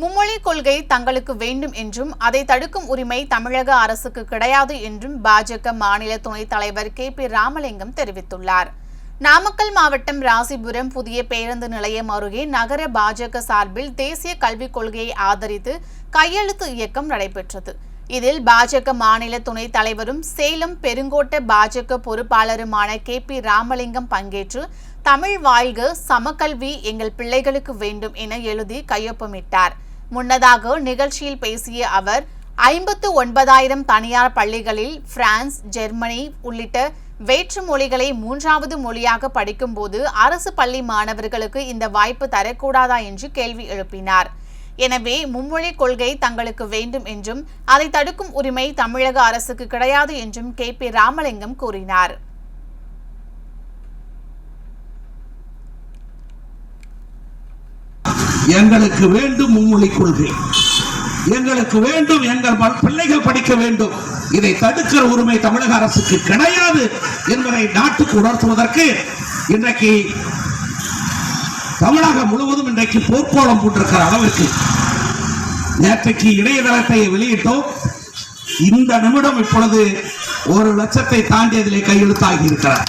மும்மொழி கொள்கை தங்களுக்கு வேண்டும் என்றும் அதை தடுக்கும் உரிமை தமிழக அரசுக்கு கிடையாது என்றும் பாஜக மாநில துணைத் தலைவர் கே பி ராமலிங்கம் தெரிவித்துள்ளார். நாமக்கல் மாவட்டம் ராசிபுரம் புதிய பேருந்து நிலையம் அருகே நகர பாஜக சார்பில் தேசிய கல்விக் கொள்கையை ஆதரித்து கையெழுத்து இயக்கம் நடைபெற்றது. இதில் பாஜக மாநில துணைத் தலைவரும் சேலம் பெருங்கோட்ட பாஜக பொறுப்பாளருமான கே பி ராமலிங்கம் பங்கேற்று தமிழ் வாழ்க சமக்கல்வி எங்கள் பிள்ளைகளுக்கு வேண்டும் என எழுதி கையொப்பமிட்டார். முன்னதாக நிகழ்ச்சியில் பேசிய அவர் ஐம்பத்து ஒன்பதாயிரம் தனியார் பள்ளிகளில் பிரான்ஸ் ஜெர்மனி உள்ளிட்ட வேற்று மொழிகளை மூன்றாவது மொழியாக படிக்கும்போது அரசு பள்ளி மாணவர்களுக்கு இந்த வாய்ப்பு தரக்கூடாதா என்று கேள்வி எழுப்பினார். எனவே மும்மொழி கொள்கை தங்களுக்கு வேண்டும் என்றும் அதை தடுக்கும் உரிமை தமிழக அரசுக்கு கிடையாது என்றும் கே. பி. ராமலிங்கம் கூறினார். எங்களுக்கு வேண்டும் மும்மொழி கொள்கை. எங்களுக்கு வேண்டும் எங்கள் பிள்ளைகள் படிக்க வேண்டும். இதை தடுக்கிற உரிமை தமிழக அரசுக்கு கிடையாது என்பதை நாட்டுக்கு உணர்த்துவதற்கு இன்றைக்கு தமிழகம் முழுவதும் இன்றைக்கு போர்க்கோளம் போட்டிருக்கிற அளவிற்கு நேற்றைக்கு இணையதளத்தை வெளியிட்டோம். இந்த நிமிடம் இப்பொழுது ஒரு லட்சத்தை தாண்டியதிலே கையெழுத்தாகி இருக்கிறார்.